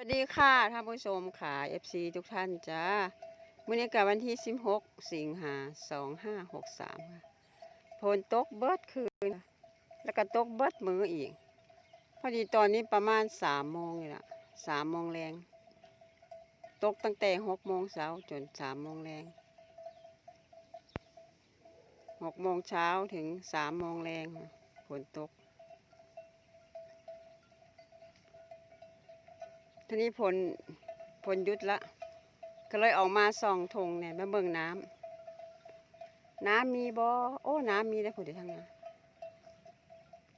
วัสดีค่ะท่านผู้ชมค่ะ FC ทุกท่านจ้ามื่อนี้กับวันที่ 16 สิงหา2563ค่ะฝนตกเบิดคืน แล้วก็ตกเบิดมืออีก พอดีตอนนี้ประมาณ3โมงนี่ละ3โมงแรง ตกตั้งแต่6โมงเช้าจน3โมงแรง6โมงเช้าถึง3โมงแรงฝนตก ทีนี้ผลผลยุดละ ก็เลยออกมาส่องทงเนี่ยมาเบิ่งน้ำน้ำมีบ่โอ้ น้ำมีได้ผลที่ทางนั้น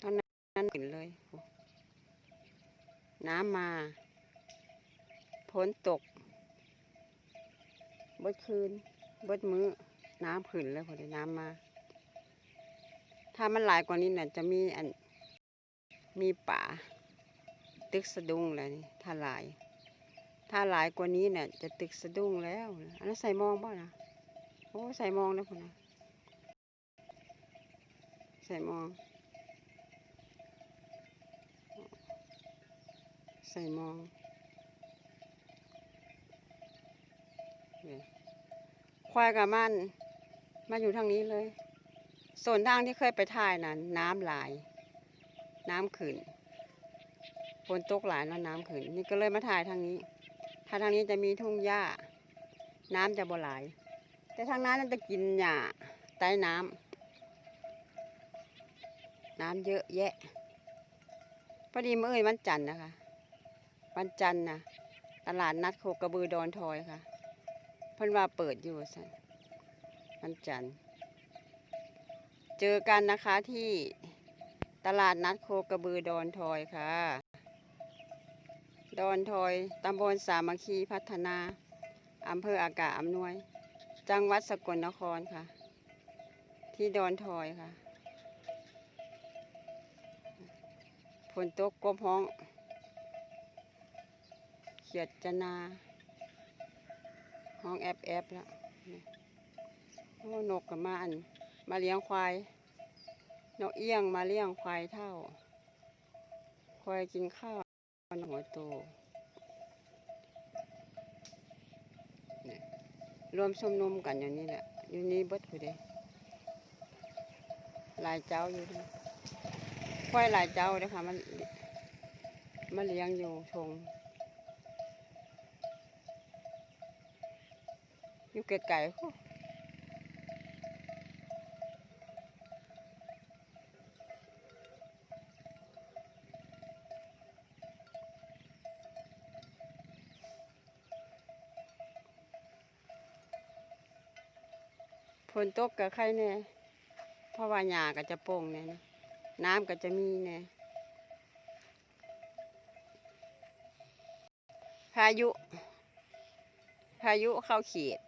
ตอนนั้นขึ้นเลย น้ำมาฝนตกเบิดคืนเบิดมื้อน้ำขึ้นเลยพอดีน้ำมา ถ้ามันหลายกว่านี้น่ะจะมีอันมีป่า ตึกสะดุ้งแล้วนี่ถ้าหลาย ถ้าหลายกว่านี้เนี่ยจะตึกสะดุ้งแล้วนะอันนั้นใส่มองเปล่านะโอ้ใส่มองแล้วคุณนะใส่มอง ใส่มองควายกับมันมาอยู่ทางนี้เลย ส่วนทางที่เคยไปถ่ายนั้นน้ำหลายน้ำขึ้น นตกหลายแล้วน้ำขึ้นนี่ก็เลยมาถ่ายทางนี้ ถ้าทางนี้จะมีทุ่งหญ้า น้ำจะบ่ไหลายแต่ทางนั้นจะกินหญ้าใต้น้ำน้ำเยอะแยะพอดีเมื่อเอ่ยวันจันทร์นะคะ วันจันทร์นะตลาดนัดโคกระบือดอนทอยค่ะเพิ่นว่าเปิดอยู่สันวันจันทร์เจอกันนะคะที่ตลาดนัดโคกระบือดอนทอยค่ะ ดอนทอยตำบลสามัคคีพัฒนาอำเภออากาศอำนวย จังหวัดสกลนครค่ะ ที่ดอนทอยค่ะฝนตกกบห้อง เขียดจนาห้องแอบแอบแล้วนี่โอ้นกกับมาอัน มาเลี้ยงควาย นกเอี้ยงมาเลี้ยงควายเท่า ควายกินข้าว หัวโตนี่รวมชมนุมกันอย่างนี้แหละ อยู่นี่เบิดผู้เดยหลายเจ้าอยู่ด้อควายลายเจ้าเลยค่ะมันมาเลี้ยงอยู่ชงอยู่ไกลๆ นตกกับใครเนี่ยเพราะว่าหญ้าก็จะโป่งเนี่ยน้ำก็จะมีเนี่ยพายุ พายุเข้าเขต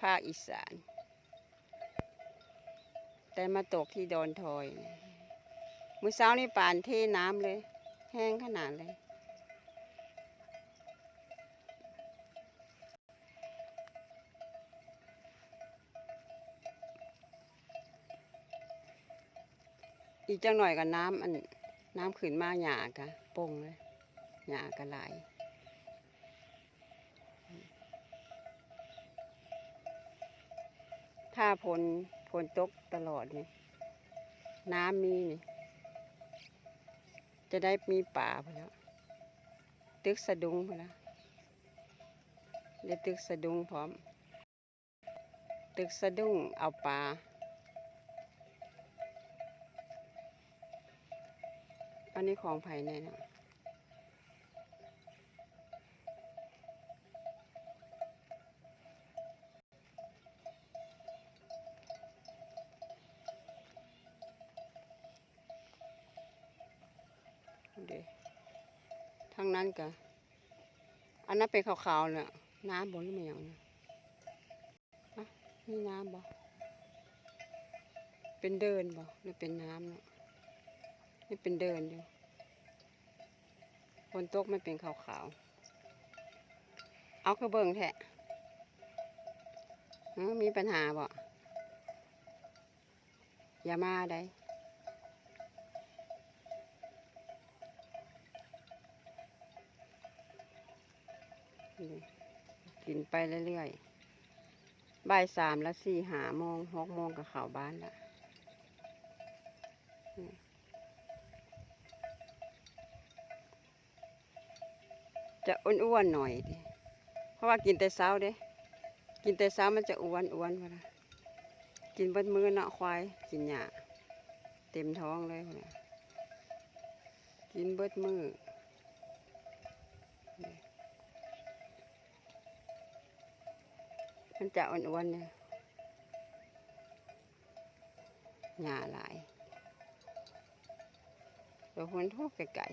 ภาคอีสาน แต่มาตกที่ดอนทอย มือเช้านี่ป่านเทน้ำเลย แห้งขนาดเลย อีกจังหน่อยกับน้ำอันน้ำขึ้นมาหยากะปงเลยหยากะหลายถ้าฝนฝนตกตลอดนี่น้ำมีนี่ จะได้มีป่าพอแล้ว ตึกสะดุ้งพอแล้วได้ตึกสะดุ้งพร้อม ตึกสะดุ้งเอาปลา อันนี้ของภายในเนาะเดี๋ยวทางนั้นกะอันนั้นเป็นขาวๆเนี่ยน้ำบนหรือไม่อย่างเนี่ยอะนี่น้ำบ่เป็นเดินบ่หรือเป็นน้ำเนาะ นี่เป็นเดินอยู่บนโต๊ะไม่เป็นขาวๆ เอากระเบื้องแทะมีปัญหาบ่อย่ามาได้กินไปเรื่อยๆบ่ายสามแล้วสี่หาโมงหกโมงกับข่าวบ้านละ จะอ้วนๆหน่อยดิเพราะว่ากินแต่เช้าเด้ กินแต่เช้ามันจะอ้วนอ้วนพอนะกินเบิดมือเนาะควาย กินหญ้าเต็มท้องเลยพอนะกินเบิดมือมันจะอ้วนๆเนี่ยหญ้าหลายเดี๋ยวคนทุกไก่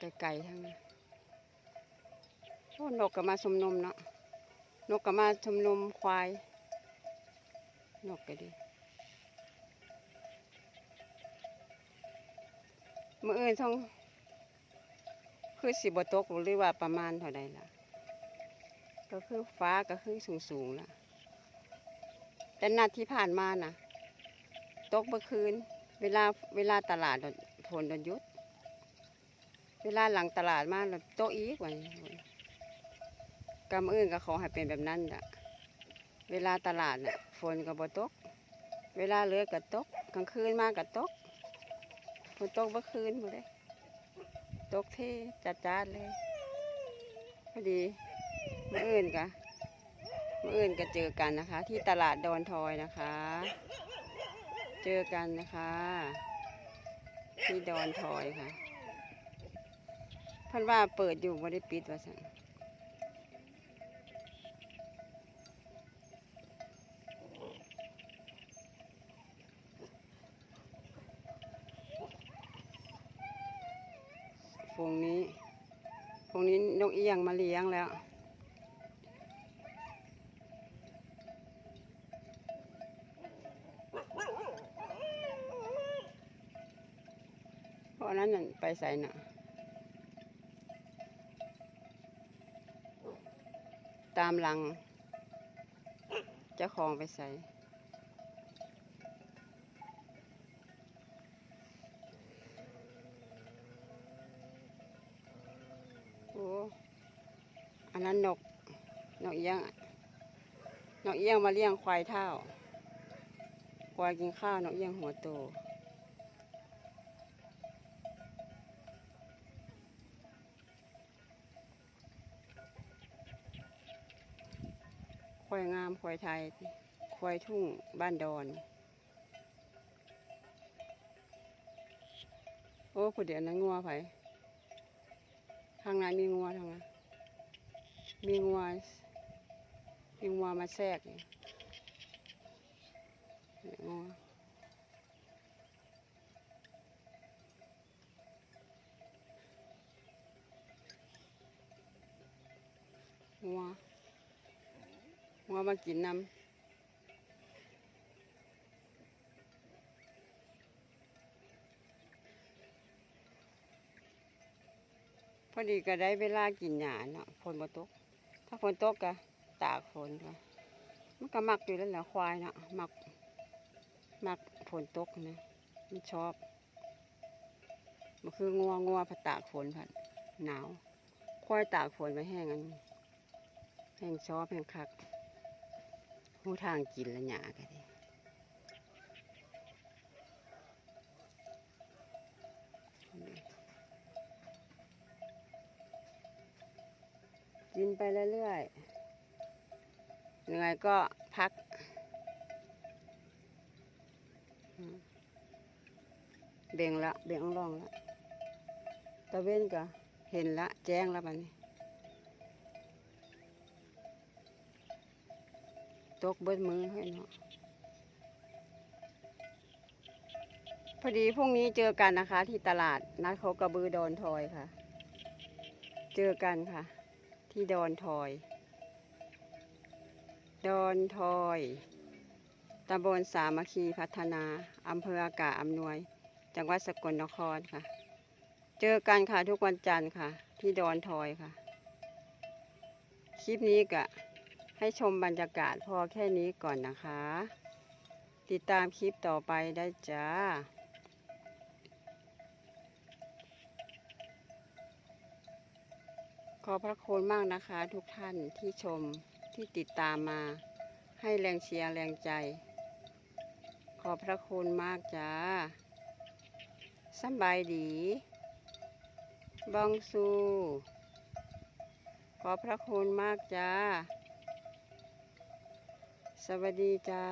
ไก่ไก่ไก่ทั้งนั้นโอ้นกก็มาสมนมเนาะนกก็มาชมนมควาย นกก็ดีมื่ออื่นท่องคือสิบตกหรือว่าประมาณเท่าใดล่ะ ก็คือฟ้าก็คือสูงสูงๆล่ะแต่นัดที่ผ่านมาน่ะ ตกเมื่อคืน เวลาเวลาตลาดโดนฝนโดนยุด เวลาหลังตลาดมาแล้วโตกอีกว่านี้กำอื่นก็ขอให้เป็นแบบนั้นแหละเวลาตลาดน่ะฝนก็บ่ตก เวลาเลือก็ตกกลางคืนมากก็ตกฝนตกเมื่อคืนหมดเลยตกที่จัดจ้านเลยพอดีเมื่ออื่นก็เมื่ออื่นก็เจอกันนะคะ ที่ตลาดดอนทอยนะคะ เจอกันนะคะ ที่ดอนทอยค่ะ พันว่าเปิดอยู่ไม่ได้ปิดว่าสั่นพวงนี้พวงนี้นกเอียงมาเลี้ยงแล้วเพราะนั้นไปใส่น่ะามหลัง เจ้าของไปใส่โอ้อันนั้นนก นกเอี้ยง นกเอี้ยงมาเลี้ยงควายเท่าควายกินข้าวนกเอี้ยงหัวโต ควายงามควายไทยควายทุ่งบ้านดอน โอ้คุณเดี๋ยวนั้นงัวไผทางนั้นมีงัวทางนั้นมีงัวมีงัวมาแทรกนี่นี่งัวงัว งัวมากินน้ำพอดีก็ได้เวลากินหญ้าเนาะฝนบ่ตก ถ้าฝนตกก็ตากฝนก็มันก็มักอยู่แล้วแหละควายเนาะมักมักฝนตกนะมันชอบมันคืองัวงัวผัดตากฝนผัดหนาว ควายตากฝนไว้แห้งอันแห้งชอบแห้งคัก หูทางกินและหยาก็ดีกินไปเรื่อยๆเหนื่อยก็พัก เบ่งละ เบ่งร่องละ ตะเว้นก็เห็นละ แจ้งแล้วบัดนี้ ตกเบิดมือให้เนาะพอดีพรุ่งนี้เจอกันนะคะ ที่ตลาดนัดเขากระบือดอนทอยค่ะ เจอกันค่ะ ที่ดอนทอย ดอนทอยตำบลสามัคคีพัฒนาอำเภออากาศอำนวย จังหวัดสกลนครค่ะ เจอกันค่ะทุกวันจันทร์ค่ะ ที่ดอนทอยค่ะ คลิปนี้ก็ ให้ชมบรรยากาศพอแค่นี้ก่อนนะคะ ติดตามคลิปต่อไปได้จ้าขอพระคุณมากนะคะทุกท่านที่ชมที่ติดตามมา ให้แรงเชียร์แรงใจ ขอพระคุณมากจ้าสบายดี บองซู ขอพระคุณมากจ้า สวัสดีจ้า